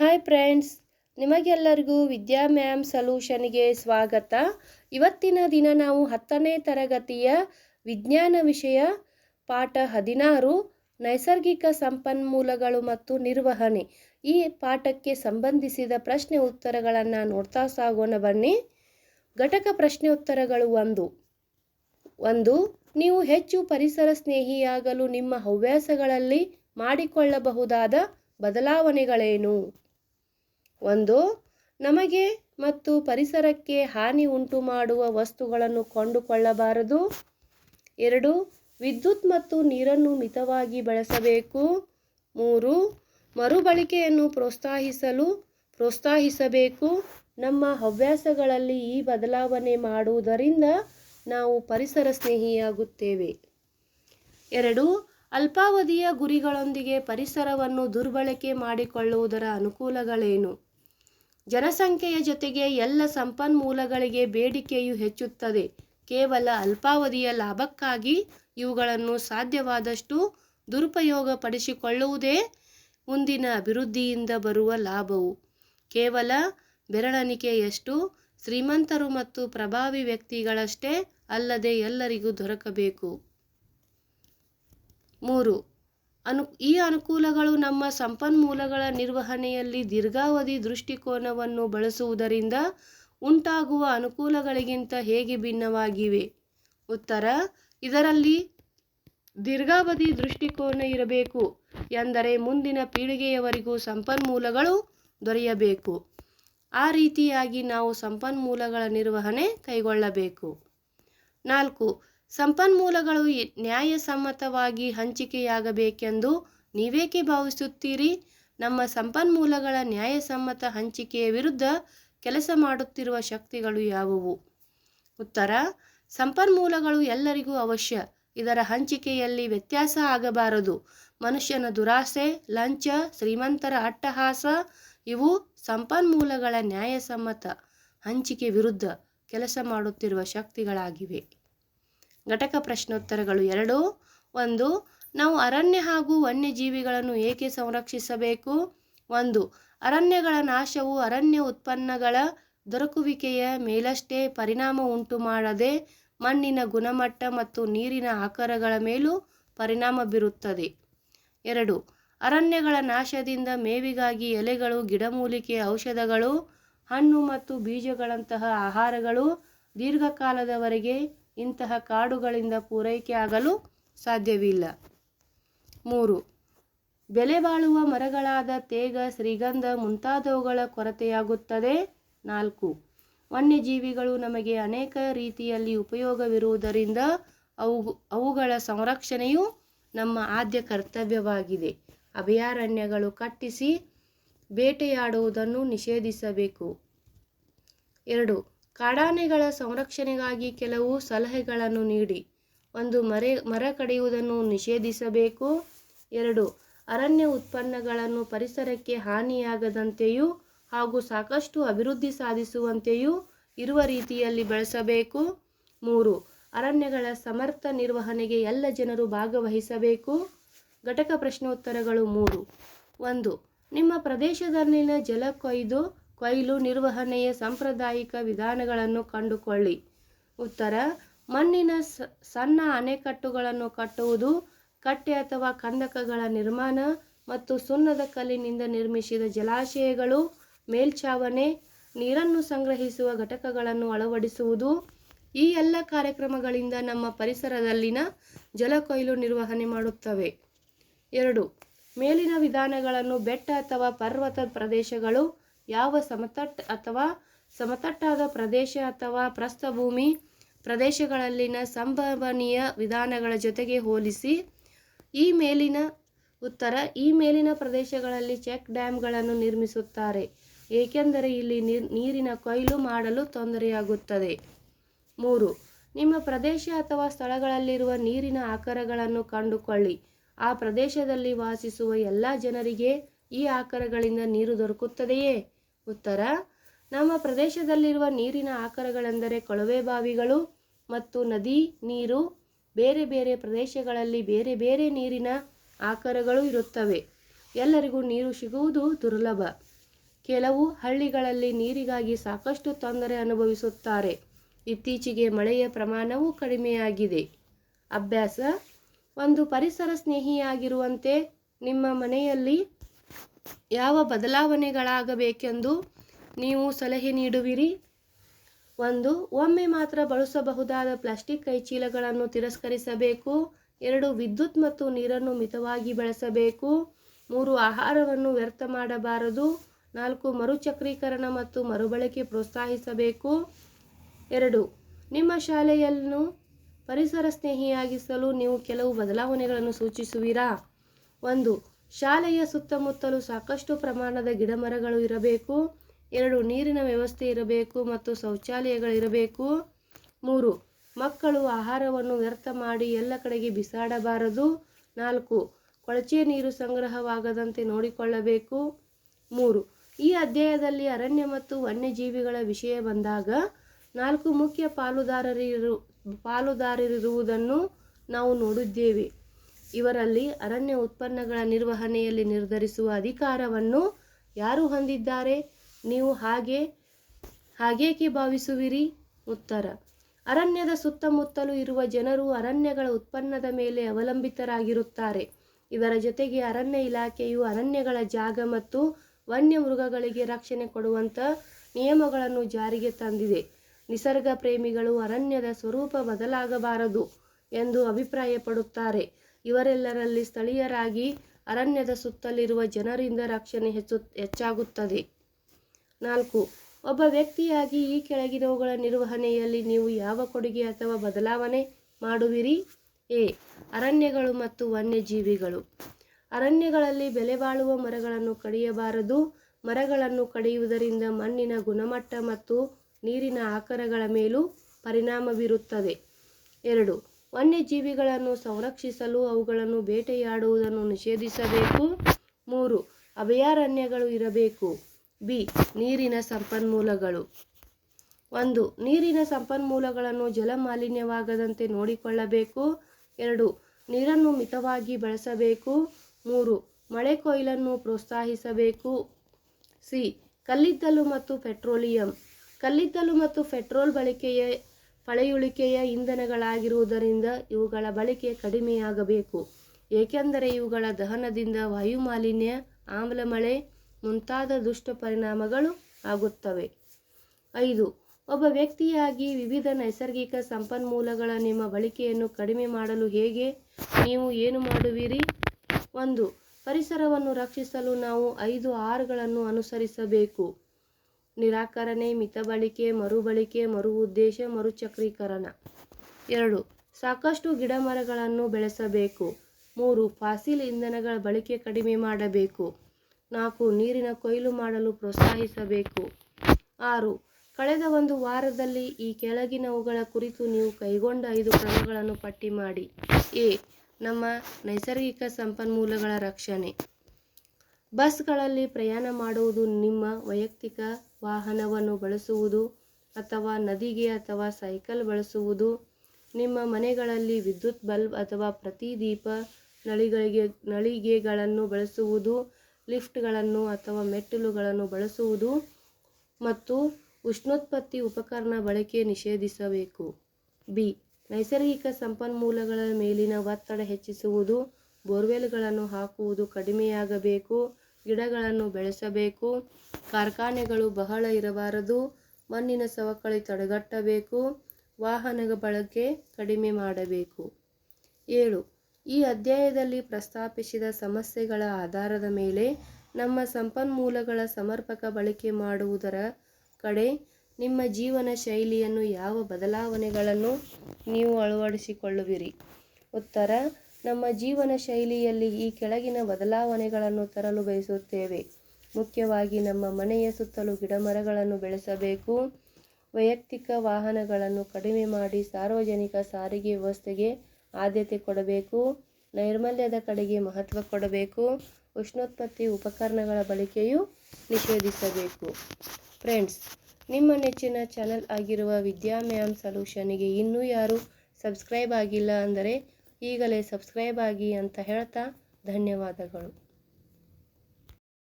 Hi friends ನಿಮಗೆಲ್ಲರಿಗೂ ವಿದ್ಯಾ ma'am ಸೊಲ್ಯೂಷನ್ಗೆ ಸ್ವಾಗತ. ಇವತ್ತಿನ ದಿನ ನಾವು ಹತ್ತನೇ ತರಗತಿಯ ವಿಜ್ಞಾನ ವಿಷಯ ಪಾಠ ಹದಿನಾರು, ನೈಸರ್ಗಿಕ ಸಂಪನ್ಮೂಲಗಳು ಮತ್ತು ನಿರ್ವಹಣೆ. ಈ ಪಾಠಕ್ಕೆ ಸಂಬಂಧಿಸಿದ ಪ್ರಶ್ನೆ ಉತ್ತರಗಳನ್ನು ನೋಡ್ತಾ ಸಾಗೋಣ ಬನ್ನಿ. ಘಟಕ ಪ್ರಶ್ನೆ ಉತ್ತರಗಳು ಒಂದು. ಒಂದು, ನೀವು ಹೆಚ್ಚು ಪರಿಸರ ಸ್ನೇಹಿಯಾಗಲು ನಿಮ್ಮ ಹವ್ಯಾಸಗಳಲ್ಲಿ ಮಾಡಿಕೊಳ್ಳಬಹುದಾದ ಬದಲಾವಣೆಗಳೇನು? ಒಂದು, ನಮಗೆ ಮತ್ತು ಪರಿಸರಕ್ಕೆ ಹಾನಿ ಉಂಟು ಮಾಡುವ ವಸ್ತುಗಳನ್ನು ಕೊಂಡುಕೊಳ್ಳಬಾರದು. ಎರಡು, ವಿದ್ಯುತ್ ಮತ್ತು ನೀರನ್ನು ಮಿತವಾಗಿ ಬಳಸಬೇಕು. ಮೂರು, ಮರುಬಳಕೆಯನ್ನು ಪ್ರೋತ್ಸಾಹಿಸಲು ಪ್ರೋತ್ಸಾಹಿಸಬೇಕು. ನಮ್ಮ ಹವ್ಯಾಸಗಳಲ್ಲಿ ಈ ಬದಲಾವಣೆ ಮಾಡುವುದರಿಂದ ನಾವು ಪರಿಸರ ಸ್ನೇಹಿಯಾಗುತ್ತೇವೆ. ಎರಡು, ಅಲ್ಪಾವಧಿಯ ಗುರಿಗಳೊಂದಿಗೆ ಪರಿಸರವನ್ನು ದುರ್ಬಳಕೆ ಮಾಡಿಕೊಳ್ಳುವುದರ ಅನುಕೂಲಗಳೇನು? ಜನಸಂಖ್ಯೆಯ ಜೊತೆಗೆ ಎಲ್ಲ ಸಂಪನ್ಮೂಲಗಳಿಗೆ ಬೇಡಿಕೆಯು ಹೆಚ್ಚುತ್ತದೆ. ಕೇವಲ ಅಲ್ಪಾವಧಿಯ ಲಾಭಕ್ಕಾಗಿ ಇವುಗಳನ್ನು ಸಾಧ್ಯವಾದಷ್ಟು ದುರುಪಯೋಗಪಡಿಸಿಕೊಳ್ಳುವುದೇ ಮುಂದಿನ ಅಭಿವೃದ್ಧಿಯಿಂದ ಬರುವ ಲಾಭವು. ಕೇವಲ ಬೆರಳೆಣಿಕೆಯಷ್ಟು ಶ್ರೀಮಂತರು ಮತ್ತು ಪ್ರಭಾವಿ ವ್ಯಕ್ತಿಗಳಷ್ಟೇ ಅಲ್ಲದೆ ಎಲ್ಲರಿಗೂ ದೊರಕಬೇಕು. ಮೂರು ಅನು, ಈ ಅನುಕೂಲಗಳು ನಮ್ಮ ಸಂಪನ್ಮೂಲಗಳ ನಿರ್ವಹಣೆಯಲ್ಲಿ ದೀರ್ಘಾವಧಿ ದೃಷ್ಟಿಕೋನವನ್ನು ಬಳಸುವುದರಿಂದ ಉಂಟಾಗುವ ಅನುಕೂಲಗಳಿಗಿಂತ ಹೇಗೆ ಭಿನ್ನವಾಗಿವೆ? ಉತ್ತರ, ಇದರಲ್ಲಿ ದೀರ್ಘಾವಧಿ ದೃಷ್ಟಿಕೋನ ಇರಬೇಕು ಎಂದರೆ ಮುಂದಿನ ಪೀಳಿಗೆಯವರೆಗೂ ಸಂಪನ್ಮೂಲಗಳು ದೊರೆಯಬೇಕು. ಆ ರೀತಿಯಾಗಿ ನಾವು ಸಂಪನ್ಮೂಲಗಳ ನಿರ್ವಹಣೆ ಕೈಗೊಳ್ಳಬೇಕು. ನಾಲ್ಕು ಸಂಪನ್ಮೂಲಗಳು ನ್ಯಾಯಸಮ್ಮತವಾಗಿ ಹಂಚಿಕೆಯಾಗಬೇಕೆಂದು ನೀವೇಕೆ ಭಾವಿಸುತ್ತೀರಿ? ನಮ್ಮ ಸಂಪನ್ಮೂಲಗಳ ನ್ಯಾಯಸಮ್ಮತ ಹಂಚಿಕೆಯ ವಿರುದ್ಧ ಕೆಲಸ ಮಾಡುತ್ತಿರುವ ಶಕ್ತಿಗಳು ಯಾವುವು? ಉತ್ತರ, ಸಂಪನ್ಮೂಲಗಳು ಎಲ್ಲರಿಗೂ ಅವಶ್ಯ. ಇದರ ಹಂಚಿಕೆಯಲ್ಲಿ ವ್ಯತ್ಯಾಸ ಆಗಬಾರದು. ಮನುಷ್ಯನ ದುರಾಸೆ, ಲಂಚ, ಶ್ರೀಮಂತರ ಅಟ್ಟಹಾಸ, ಇವು ಸಂಪನ್ಮೂಲಗಳ ನ್ಯಾಯಸಮ್ಮತ ಹಂಚಿಕೆ ವಿರುದ್ಧ ಕೆಲಸ ಮಾಡುತ್ತಿರುವ ಶಕ್ತಿಗಳಾಗಿವೆ. ಘಟಕ ಪ್ರಶ್ನೋತ್ತರಗಳು ಎರಡು. ಒಂದು, ನಾವು ಅರಣ್ಯ ಹಾಗೂ ವನ್ಯಜೀವಿಗಳನ್ನು ಏಕೆ ಸಂರಕ್ಷಿಸಬೇಕು? ಒಂದು, ಅರಣ್ಯಗಳ ನಾಶವು ಅರಣ್ಯ ಉತ್ಪನ್ನಗಳ ದೊರಕುವಿಕೆಯ ಮೇಲಷ್ಟೇ ಪರಿಣಾಮ ಉಂಟು ಮಾಡದೆ ಮಣ್ಣಿನ ಗುಣಮಟ್ಟ ಮತ್ತು ನೀರಿನ ಆಕಾರಗಳ ಮೇಲೂ ಪರಿಣಾಮ ಬೀರುತ್ತದೆ. ಎರಡು, ಅರಣ್ಯಗಳ ನಾಶದಿಂದ ಮೇವಿಗಾಗಿ ಎಲೆಗಳು, ಗಿಡಮೂಲಿಕೆ ಔಷಧಗಳು, ಹಣ್ಣು ಮತ್ತು ಬೀಜಗಳಂತಹ ಆಹಾರಗಳು ದೀರ್ಘಕಾಲದವರೆಗೆ ಇಂತಹ ಕಾಡುಗಳಿಂದ ಪೂರೈಕೆ ಆಗಲು ಸಾಧ್ಯವಿಲ್ಲ. ಮೂರು, ಬೆಲೆ ಬಾಳುವ ಮರಗಳಾದ ತೇಗ, ಶ್ರೀಗಂಧ ಮುಂತಾದವುಗಳ ಕೊರತೆಯಾಗುತ್ತದೆ. ನಾಲ್ಕು, ವನ್ಯಜೀವಿಗಳು ನಮಗೆ ಅನೇಕ ರೀತಿಯಲ್ಲಿ ಉಪಯೋಗವಿರುವುದರಿಂದ ಅವು, ಅವುಗಳ ಸಂರಕ್ಷಣೆಯು ನಮ್ಮ ಆದ್ಯ ಕರ್ತವ್ಯವಾಗಿದೆ. ಅಭಯಾರಣ್ಯಗಳು ಕಟ್ಟಿಸಿ ಬೇಟೆಯಾಡುವುದನ್ನು ನಿಷೇಧಿಸಬೇಕು. ಎರಡು ಕಾಡಾನೆಗಳ ಸಂರಕ್ಷಣೆಗಾಗಿ ಕೆಲವು ಸಲಹೆಗಳನ್ನು ನೀಡಿ. ಒಂದು ಮರೆ, ಮರ ಕಡಿಯುವುದನ್ನು ನಿಷೇಧಿಸಬೇಕು. ಎರಡು, ಅರಣ್ಯ ಉತ್ಪನ್ನಗಳನ್ನು ಪರಿಸರಕ್ಕೆ ಹಾನಿಯಾಗದಂತೆಯೂ ಹಾಗೂ ಸಾಕಷ್ಟು ಅಭಿವೃದ್ಧಿ ಸಾಧಿಸುವಂತೆಯೂ ಇರುವ ರೀತಿಯಲ್ಲಿ ಬಳಸಬೇಕು. ಮೂರು, ಅರಣ್ಯಗಳ ಸಮರ್ಥ ನಿರ್ವಹಣೆಗೆ ಎಲ್ಲ ಜನರು ಭಾಗವಹಿಸಬೇಕು. ಘಟಕ ಪ್ರಶ್ನೋತ್ತರಗಳು ಮೂರು. ಒಂದು, ನಿಮ್ಮ ಪ್ರದೇಶದಲ್ಲಿನ ಜಲ ಕೊಯ್ದು ಕೊಯ್ಲು ನಿರ್ವಹಣೆಯ ಸಾಂಪ್ರದಾಯಿಕ ವಿಧಾನಗಳನ್ನು ಕಂಡುಕೊಳ್ಳಿ. ಉತ್ತರ, ಮಣ್ಣಿನ ಸಣ್ಣ ಅಣೆಕಟ್ಟುಗಳನ್ನು ಕಟ್ಟುವುದು, ಕಟ್ಟೆ ಅಥವಾ ಕಂದಕಗಳ ನಿರ್ಮಾಣ ಮತ್ತು ಸುಣ್ಣದ ಕಲ್ಲಿನಿಂದ ನಿರ್ಮಿಸಿದ ಜಲಾಶಯಗಳು, ಮೇಲ್ಛಾವಣೆ, ನೀರನ್ನು ಸಂಗ್ರಹಿಸುವ ಘಟಕಗಳನ್ನು ಅಳವಡಿಸುವುದು, ಈ ಎಲ್ಲ ಕಾರ್ಯಕ್ರಮಗಳಿಂದ ನಮ್ಮ ಪರಿಸರದಲ್ಲಿನ ಜಲ ಕೊಯ್ಲು ನಿರ್ವಹಣೆ ಮಾಡುತ್ತವೆ. ಎರಡು, ಮೇಲಿನ ವಿಧಾನಗಳನ್ನು ಬೆಟ್ಟ ಅಥವಾ ಪರ್ವತ ಪ್ರದೇಶಗಳು ಯಾವ ಸಮತಟ್ ಅಥವಾ ಸಮತಟ್ಟಾದ ಪ್ರದೇಶ ಅಥವಾ ಪ್ರಸ್ಥಭೂಮಿ ಪ್ರದೇಶಗಳಲ್ಲಿನ ಸಂಭವನೀಯ ವಿಧಾನಗಳ ಜೊತೆಗೆ ಹೋಲಿಸಿ, ಈ ಮೇಲಿನ ಉತ್ತರ ಈ ಮೇಲಿನ ಪ್ರದೇಶಗಳಲ್ಲಿ ಚೆಕ್ ಡ್ಯಾಮ್ಗಳನ್ನು ನಿರ್ಮಿಸುತ್ತಾರೆ, ಏಕೆಂದರೆ ಇಲ್ಲಿ ನೀರಿನ ಕೊಯ್ಲು ಮಾಡಲು ತೊಂದರೆಯಾಗುತ್ತದೆ. ಮೂರು, ನಿಮ್ಮ ಪ್ರದೇಶ ಅಥವಾ ಸ್ಥಳಗಳಲ್ಲಿರುವ ನೀರಿನ ಆಕಾರಗಳನ್ನು ಕಂಡುಕೊಳ್ಳಿ. ಆ ಪ್ರದೇಶದಲ್ಲಿ ವಾಸಿಸುವ ಎಲ್ಲ ಜನರಿಗೆ ಈ ಆಕಾರಗಳಿಂದ ನೀರು ದೊರಕುತ್ತದೆಯೇ? ಉತ್ತರ, ನಮ್ಮ ಪ್ರದೇಶದಲ್ಲಿರುವ ನೀರಿನ ಆಕರಗಳೆಂದರೆ ಕೊಳವೆ ಬಾವಿಗಳು ಮತ್ತು ನದಿ ನೀರು. ಬೇರೆ ಬೇರೆ ಪ್ರದೇಶಗಳಲ್ಲಿ ಬೇರೆ ಬೇರೆ ನೀರಿನ ಆಕರಗಳು ಇರುತ್ತವೆ. ಎಲ್ಲರಿಗೂ ನೀರು ಸಿಗುವುದು ದುರ್ಲಭ. ಕೆಲವು ಹಳ್ಳಿಗಳಲ್ಲಿ ನೀರಿಗಾಗಿ ಸಾಕಷ್ಟು ತೊಂದರೆ ಅನುಭವಿಸುತ್ತಾರೆ. ಇತ್ತೀಚೆಗೆ ಮಳೆಯ ಪ್ರಮಾಣವು ಕಡಿಮೆಯಾಗಿದೆ. ಅಭ್ಯಾಸ, ಒಂದು ಪರಿಸರ ಸ್ನೇಹಿಯಾಗಿರುವಂತೆ ನಿಮ್ಮ ಮನೆಯಲ್ಲಿ ಯಾವ ಬದಲಾವಣೆಗಳಾಗಬೇಕೆಂದು ನೀವು ಸಲಹೆ ನೀಡುವಿರಿ? ಒಂದು, ಒಮ್ಮೆ ಮಾತ್ರ ಬಳಸಬಹುದಾದ ಪ್ಲಾಸ್ಟಿಕ್ ಕೈಚೀಲಗಳನ್ನು ತಿರಸ್ಕರಿಸಬೇಕು. ಎರಡು, ವಿದ್ಯುತ್ ಮತ್ತು ನೀರನ್ನು ಮಿತವಾಗಿ ಬಳಸಬೇಕು. ಮೂರು, ಆಹಾರವನ್ನು ವ್ಯರ್ಥ ಮಾಡಬಾರದು. ನಾಲ್ಕು, ಮರುಚಕ್ರೀಕರಣ ಮತ್ತು ಮರುಬಳಕೆ ಪ್ರೋತ್ಸಾಹಿಸಬೇಕು. ಎರಡು, ನಿಮ್ಮ ಶಾಲೆಯನ್ನು ಪರಿಸರ ಸ್ನೇಹಿಯಾಗಿಸಲು ನೀವು ಕೆಲವು ಬದಲಾವಣೆಗಳನ್ನು ಸೂಚಿಸುವಿರಾ? ಒಂದು ಶಾಲೆಯ ಸುತ್ತಮುತ್ತಲು ಸಾಕಷ್ಟು ಪ್ರಮಾಣದ ಗಿಡಮರಗಳು ಇರಬೇಕು. ಎರಡು, ನೀರಿನ ವ್ಯವಸ್ಥೆ ಇರಬೇಕು ಮತ್ತು ಶೌಚಾಲಯಗಳಿರಬೇಕು ಮೂರು, ಮಕ್ಕಳು ಆಹಾರವನ್ನು ವ್ಯರ್ಥ ಮಾಡಿ ಎಲ್ಲ ಕಡೆಗೆ ಬಿಸಾಡಬಾರದು. ನಾಲ್ಕು, ಕೊಳಚೆ ನೀರು ಸಂಗ್ರಹವಾಗದಂತೆ ನೋಡಿಕೊಳ್ಳಬೇಕು. ಮೂರು, ಈ ಅಧ್ಯಾಯದಲ್ಲಿ ಅರಣ್ಯ ಮತ್ತು ವನ್ಯಜೀವಿಗಳ ವಿಷಯ ಬಂದಾಗ ನಾಲ್ಕು ಮುಖ್ಯ ಪಾಲುದಾರರಿರು, ಪಾಲುದಾರರಿರುವುದನ್ನು ನಾವು ನೋಡಿದ್ದೇವೆ. ಇವರಲ್ಲಿ ಅರಣ್ಯ ಉತ್ಪನ್ನಗಳ ನಿರ್ವಹಣೆಯಲ್ಲಿ ನಿರ್ಧರಿಸುವ ಅಧಿಕಾರವನ್ನು ಯಾರು ಹೊಂದಿದ್ದಾರೆ? ನೀವು ಹಾಗೆ, ಹಾಗೇಕೆ ಭಾವಿಸುವಿರಿ? ಉತ್ತರ. ಅರಣ್ಯದ ಸುತ್ತಮುತ್ತಲೂ ಇರುವ ಜನರು ಅರಣ್ಯಗಳ ಉತ್ಪನ್ನದ ಮೇಲೆ ಅವಲಂಬಿತರಾಗಿರುತ್ತಾರೆ. ಇದರ ಜೊತೆಗೆ ಅರಣ್ಯ ಇಲಾಖೆಯು ಅರಣ್ಯಗಳ ಜಾಗ ಮತ್ತು ವನ್ಯ ಮೃಗಗಳಿಗೆ ರಕ್ಷಣೆ ಕೊಡುವಂಥ ನಿಯಮಗಳನ್ನು ಜಾರಿಗೆ ತಂದಿದೆ. ನಿಸರ್ಗ ಪ್ರೇಮಿಗಳು ಅರಣ್ಯದ ಸ್ವರೂಪ ಬದಲಾಗಬಾರದು ಎಂದು ಅಭಿಪ್ರಾಯಪಡುತ್ತಾರೆ. ಇವರೆಲ್ಲರಲ್ಲಿ ಸ್ಥಳೀಯರಾಗಿ ಅರಣ್ಯದ ಸುತ್ತಲಿರುವ ಜನರಿಂದ ರಕ್ಷಣೆ ಹೆಚ್ಚು ಹೆಚ್ಚಾಗುತ್ತದೆ. ನಾಲ್ಕು, ಒಬ್ಬ ವ್ಯಕ್ತಿಯಾಗಿ ಈ ಕೆಳಗಿನವುಗಳ ನಿರ್ವಹಣೆಯಲ್ಲಿ ನೀವು ಯಾವ ಕೊಡುಗೆ ಅಥವಾ ಬದಲಾವಣೆ ಮಾಡುವಿರಿ? ಎ, ಅರಣ್ಯಗಳು ಮತ್ತು ವನ್ಯಜೀವಿಗಳು. ಅರಣ್ಯಗಳಲ್ಲಿ ಬೆಲೆ ಬಾಳುವ ಮರಗಳನ್ನು ಕಡಿಯಬಾರದು. ಮರಗಳನ್ನು ಕಡಿಯುವುದರಿಂದ ಮಣ್ಣಿನ ಗುಣಮಟ್ಟ ಮತ್ತು ನೀರಿನ ಆಕರಗಳ ಮೇಲೂ ಪರಿಣಾಮ ಬೀರುತ್ತದೆ ಎರಡು ವನ್ಯಜೀವಿಗಳನ್ನು ಸಂರಕ್ಷಿಸಲು ಅವುಗಳನ್ನು ಬೇಟೆಯಾಡುವುದನ್ನು ನಿಷೇಧಿಸಬೇಕು. ಮೂರು, ಅಭಯಾರಣ್ಯಗಳು ಇರಬೇಕು. ಬಿ, ನೀರಿನ ಸಂಪನ್ಮೂಲಗಳು. ಒಂದು, ನೀರಿನ ಸಂಪನ್ಮೂಲಗಳನ್ನು ಜಲಮಾಲಿನ್ಯವಾಗದಂತೆ ನೋಡಿಕೊಳ್ಳಬೇಕು. ಎರಡು, ನೀರನ್ನು ಮಿತವಾಗಿ ಬಳಸಬೇಕು. ಮೂರು, ಮಳೆ ಕೊಯ್ಲನ್ನು ಪ್ರೋತ್ಸಾಹಿಸಬೇಕು. ಸಿ, ಕಲ್ಲಿದ್ದಲು ಮತ್ತು ಪೆಟ್ರೋಲಿಯಂ. ಕಲ್ಲಿದ್ದಲು ಮತ್ತು ಪೆಟ್ರೋಲ್ ಬಳಕೆಯ ಪಳೆಯುಳಿಕೆಯ ಇಂಧನಗಳಾಗಿರುವುದರಿಂದ ಇವುಗಳ ಬಳಕೆ ಕಡಿಮೆಯಾಗಬೇಕು. ಏಕೆಂದರೆ ಇವುಗಳ ದಹನದಿಂದ ವಾಯುಮಾಲಿನ್ಯ, ಆಮ್ಲಮಳೆ ಮುಂತಾದ ದುಷ್ಟ ಪರಿಣಾಮಗಳು ಆಗುತ್ತವೆ. ಐದು, ಒಬ್ಬ ವ್ಯಕ್ತಿಯಾಗಿ ವಿವಿಧ ನೈಸರ್ಗಿಕ ಸಂಪನ್ಮೂಲಗಳ ನಿಮ್ಮ ಬಳಕೆಯನ್ನು ಕಡಿಮೆ ಮಾಡಲು ಹೇಗೆ ನೀವು ಏನು ಮಾಡುವಿರಿ? ಒಂದು, ಪರಿಸರವನ್ನು ರಕ್ಷಿಸಲು ನಾವು ಐದು ಆರ್ಗಳನ್ನು ಅನುಸರಿಸಬೇಕು. ನಿರಾಕರಣೆ, ಮಿತಬಳಿಕೆ, ಮರುಬಳಿಕೆ ಮರು ಉದ್ದೇಶ ಮರುಚಕ್ರೀಕರಣ. ಎರಡು, ಸಾಕಷ್ಟು ಗಿಡಮರಗಳನ್ನು ಬೆಳೆಸಬೇಕು. ಮೂರು, ಫಾಸಿಲ್ ಇಂಧನಗಳ ಬಳಕೆ ಕಡಿಮೆ ಮಾಡಬೇಕು. ನಾಲ್ಕು, ನೀರಿನ ಕೊಯ್ಲು ಮಾಡಲು ಪ್ರೋತ್ಸಾಹಿಸಬೇಕು. ಆರು, ಕಳೆದ ಒಂದು ವಾರದಲ್ಲಿ ಈ ಕೆಳಗಿನವುಗಳ ಕುರಿತು ನೀವು ಕೈಗೊಂಡ ಐದು ಕ್ರಮಗಳನ್ನು ಪಟ್ಟಿ ಮಾಡಿ. ಎ, ನಮ್ಮ ನೈಸರ್ಗಿಕ ಸಂಪನ್ಮೂಲಗಳ ರಕ್ಷಣೆ. ಬಸ್ಗಳಲ್ಲಿ ಪ್ರಯಾಣ ಮಾಡುವುದು ನಿಮ್ಮ ವೈಯಕ್ತಿಕ ವಾಹನವನ್ನು ಬಳಸುವುದು ಅಥವಾ ನದಿಗೆ ಅಥವಾ ಸೈಕಲ್ ಬಳಸುವುದು, ನಿಮ್ಮ ಮನೆಗಳಲ್ಲಿ ವಿದ್ಯುತ್ ಬಲ್ಬ್ ಅಥವಾ ಪ್ರತಿ ದೀಪ ನಳಿಗಳಿಗೆ, ನಳಿಗೆಗಳನ್ನು ಬಳಸುವುದು, ಲಿಫ್ಟ್ಗಳನ್ನು ಅಥವಾ ಮೆಟ್ಟಿಲುಗಳನ್ನು ಬಳಸುವುದು ಮತ್ತು ಉಷ್ಣೋತ್ಪತ್ತಿ ಉಪಕರಣ ಬಳಕೆ ನಿಷೇಧಿಸಬೇಕು. ಬಿ. ನೈಸರ್ಗಿಕ ಸಂಪನ್ಮೂಲಗಳ ಮೇಲಿನ ಒತ್ತಡ ಹೆಚ್ಚಿಸುವುದು, ಬೋರ್ವೆಲ್ಗಳನ್ನು ಹಾಕುವುದು ಕಡಿಮೆಯಾಗಬೇಕು ಗಿಡಗಳನ್ನು ಬೆಳೆಸಬೇಕು. ಕಾರ್ಖಾನೆಗಳು ಬಹಳ ಇರಬಾರದು. ಮಣ್ಣಿನ ಸವಕಳಿ ತಡೆಗಟ್ಟಬೇಕು. ವಾಹನಗಳ ಬಳಕೆ ಕಡಿಮೆ ಮಾಡಬೇಕು. ಏಳು. ಈ ಅಧ್ಯಾಯದಲ್ಲಿ ಪ್ರಸ್ತಾಪಿಸಿದ ಸಮಸ್ಯೆಗಳ ಆಧಾರದ ಮೇಲೆ ನಮ್ಮ ಸಂಪನ್ಮೂಲಗಳ ಸಮರ್ಪಕ ಬಳಕೆ ಮಾಡುವುದರ ಕಡೆ ನಿಮ್ಮ ಜೀವನ ಶೈಲಿಯನ್ನು ಯಾವ ಬದಲಾವಣೆಗಳನ್ನು ನೀವು ಅಳವಡಿಸಿಕೊಳ್ಳುವಿರಿ? ಉತ್ತರ ನಮ್ಮ ಜೀವನ ಶೈಲಿಯಲ್ಲಿ ಈ ಕೆಳಗಿನ ಬದಲಾವಣೆಗಳನ್ನು ತರಲು ಬಯಸುತ್ತೇವೆ. ಮುಖ್ಯವಾಗಿ ನಮ್ಮ ಮನೆಯ ಸುತ್ತಲೂ ಗಿಡಮರಗಳನ್ನು ಬೆಳೆಸಬೇಕು. ವೈಯಕ್ತಿಕ ವಾಹನಗಳನ್ನು ಕಡಿಮೆ ಮಾಡಿ ಸಾರ್ವಜನಿಕ ಸಾರಿಗೆ ವ್ಯವಸ್ಥೆಗೆ ಆದ್ಯತೆ ಕೊಡಬೇಕು. ನೈರ್ಮಲ್ಯದ ಕಡೆಗೆ ಮಹತ್ವ ಕೊಡಬೇಕು. ಉಷ್ಣೋತ್ಪತ್ತಿ ಉಪಕರಣಗಳ ಬಳಕೆಯು ನಿಷೇಧಿಸಬೇಕು. ಫ್ರೆಂಡ್ಸ್, ನಿಮ್ಮ ನೆಚ್ಚಿನ ಚಾನಲ್ ಆಗಿರುವ ವಿದ್ಯಾಮ್ಯಾಮ್ ಸೊಲ್ಯೂಷನ್ಗೆ ಇನ್ನೂ ಯಾರು ಸಬ್ಸ್ಕ್ರೈಬ್ ಆಗಿಲ್ಲ ಅಂದರೆ ಈಗಲೇ ಸಬ್ಸ್ಕ್ರೈಬ್ ಆಗಿ ಅಂತ ಹೇಳ್ತಾ ಧನ್ಯವಾದಗಳು.